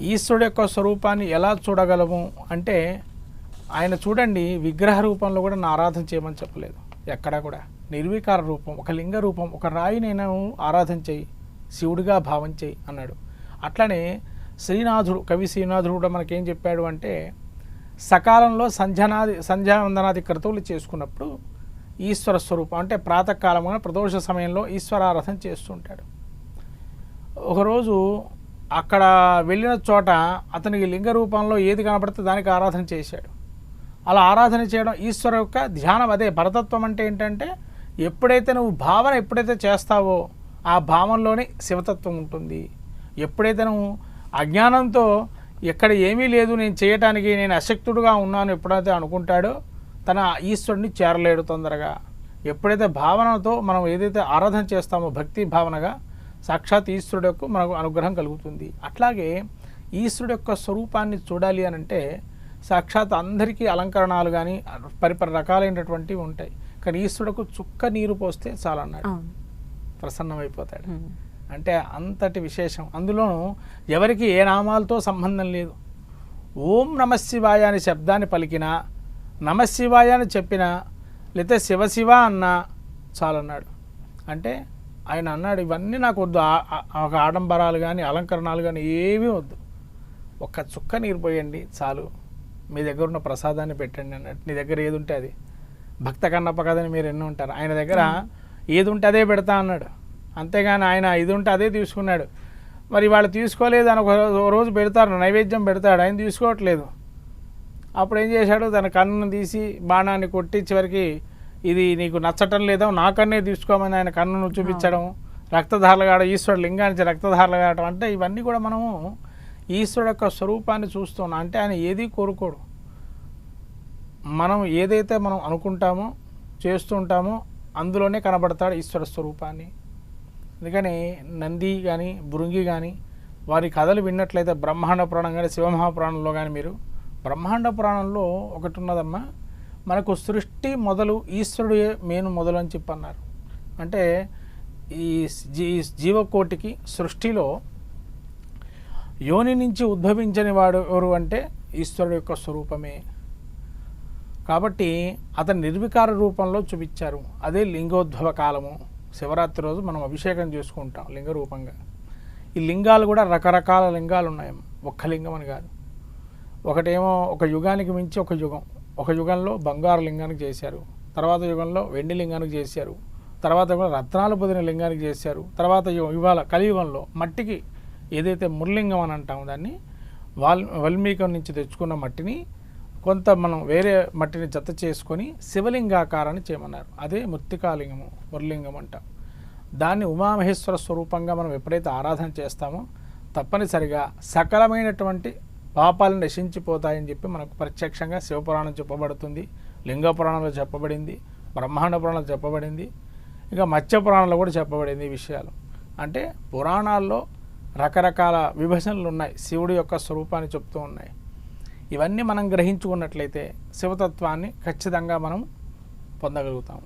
ఈశ్వరుడు యొక్క స్వరూపాన్ని ఎలా చూడగలము అంటే ఆయన చూడండి విగ్రహ రూపంలో కూడా నా ఆరాధన చేయమని చెప్పలేదు. ఎక్కడా కూడా. నిర్వికార రూపం ఒక లింగ రూపం ఒక రాయి నేను ఆరాధన చేయి శివుడిగా భావం చేయి అన్నాడు. అట్లనే శ్రీనాథుడు కవి శ్రీనాథుడు కూడా మనకేం చెప్పాడు అంటే సకాలంలో సంధ్యానాది సంధ్యావందనాది క్రతువులు చేసుకున్నప్పుడు ఈశ్వర స్వరూపం అంటే ప్రాతకాలమున ప్రదోష సమయంలో ఈశ్వరారాధన చేస్తుంటాడు. ఒకరోజు అక్కడ వెళ్ళిన చోట అతనికి లింగ రూపంలో ఏది కనపడితే దానికి ఆరాధన చేశాడు. అలా ఆరాధన చేయడం ఈశ్వర యొక్క ధ్యానం అదే పరతత్వం అంటే ఏంటంటే ఎప్పుడైతే నువ్వు భావన ఎప్పుడైతే చేస్తావో ఆ భావనలోనే శివతత్వం ఉంటుంది. ఎప్పుడైతే నువ్వు అజ్ఞానంతో ఎక్కడ ఏమీ లేదు నేను చేయటానికి నేను అశక్తుడుగా ఉన్నాను ఎప్పుడైతే అనుకుంటాడో తన ఈశ్వరుని చేరలేడు తొందరగా. ఎప్పుడైతే భావనతో మనం ఏదైతే ఆరాధన చేస్తామో భక్తి భావనగా సాక్షాత్ ఈశ్వరుడు యొక్క మనకు అనుగ్రహం కలుగుతుంది. అట్లాగే ఈశ్వరుడు యొక్క స్వరూపాన్ని చూడాలి అని అంటే సాక్షాత్ అందరికీ అలంకరణాలు కానీ పరిపరి రకాలైనటువంటివి ఉంటాయి. కానీ ఈశ్వరుడుకు చుక్క నీరు పోస్తే చాలన్నాడు. ప్రసన్నమైపోతాడు. అంటే అంతటి విశేషం. అందులోనూ ఎవరికి ఏ నామాలతో సంబంధం లేదు. ఓం నమశివాయ అనే శబ్దాన్ని పలికినా నమశివాయ అని చెప్పినా లేకపోతే శివశివ అన్నా చాలన్నాడు. అంటే ఆయన అన్నాడు ఇవన్నీ నాకు వద్దు. ఒక ఆడంబరాలు కానీ అలంకరణాలు కానీ ఏమీ వద్దు. ఒక్క చుక్క నీరు పోయండి చాలు. మీ దగ్గర ఉన్న ప్రసాదాన్ని పెట్టండి అన్నట్టు. నీ దగ్గర ఏది ఉంటే అది. భక్త కన్నప్ప కదని మీరు ఎన్నో ఉంటారు. ఆయన దగ్గర ఏది ఉంటే అదే పెడతా అన్నాడు. అంతేగాని ఆయన ఇది ఉంటే అదే తీసుకున్నాడు. మరి వాళ్ళు తీసుకోలేదు అని ఒక రోజు- ఒక రోజు పెడతారు. నైవేద్యం పెడతాడు. ఆయన తీసుకోవట్లేదు. అప్పుడు ఏం చేశాడు? తన కన్నును తీసి బాణాన్ని కొట్టి చివరికి ఇది నీకు నచ్చటం లేదో నాకన్నే తీసుకోమని ఆయన కన్నును చూపించడం రక్తధారలు కావడం ఈశ్వరుడు లింగానికి రక్తధారలు కావడం అంటే ఇవన్నీ కూడా మనము ఈశ్వరుడు యొక్క స్వరూపాన్ని చూస్తున్నాం. అంటే ఆయన ఏది కోరుకోడు. మనం ఏదైతే మనం అనుకుంటామో చేస్తుంటామో అందులోనే కనబడతాడు ఈశ్వర స్వరూపాన్ని. అందుకని నంది కానీ బృంగి కానీ వారి కథలు విన్నట్లయితే బ్రహ్మాండ పురాణం కానీ శివమహాపురాణంలో కానీ మీరు బ్రహ్మాండ పురాణంలో ఒకటి ఉన్నదమ్మా మనకు సృష్టి మొదలు ఈశ్వరుడే మేను మొదలు అని చెప్పి అన్నారు అంటే ఈ జీ జీవకోటికి సృష్టిలో యోని నుంచి ఉద్భవించని వాడు ఎవరు అంటే ఈశ్వరుడు యొక్క స్వరూపమే. కాబట్టి అతను నిర్వికార రూపంలో చూపించారు. అదే లింగోద్భవ కాలము. శివరాత్రి రోజు మనం అభిషేకం చేసుకుంటాం లింగ రూపంగా. ఈ లింగాలు కూడా రకరకాల లింగాలు ఉన్నాయి ఒక్క లింగం అని కాదు. ఒకటేమో ఒక యుగానికి మించి ఒక యుగం. ఒక యుగంలో బంగారు లింగానికి చేశారు. తర్వాత యుగంలో వెండి లింగానికి చేశారు. తర్వాత యుగంలో రత్నాలు పొదిన లింగానికి చేశారు. తర్వాత ఇవాళ కలియుగంలో మట్టికి ఏదైతే ముర్లింగం అని అంటామో దాన్ని వాల్ వాల్మీకం నుంచి తెచ్చుకున్న మట్టిని కొంత మనం వేరే మట్టిని జత చేసుకొని శివలింగాకారాన్ని చేయమన్నారు. అదే మృత్తికాలింగము మురలింగం అంటాం. దాన్ని ఉమామహేశ్వర స్వరూపంగా మనం ఎప్పుడైతే ఆరాధన చేస్తామో తప్పనిసరిగా సకలమైనటువంటి పాపాలు నశించిపోతాయని చెప్పి మనకు ప్రత్యక్షంగా శివపురాణం చెప్పబడుతుంది లింగ పురాణంలో చెప్పబడింది బ్రహ్మాండ పురాణంలో చెప్పబడింది ఇంకా మత్స్య పురాణంలో కూడా చెప్పబడింది ఈ విషయాలు. అంటే పురాణాల్లో రకరకాల విభజనలు ఉన్నాయి శివుడి యొక్క స్వరూపాన్ని చెప్తూ ఉన్నాయి. ఇవన్నీ మనం గ్రహించుకున్నట్లయితే శివతత్వాన్ని ఖచ్చితంగా మనం పొందగలుగుతాము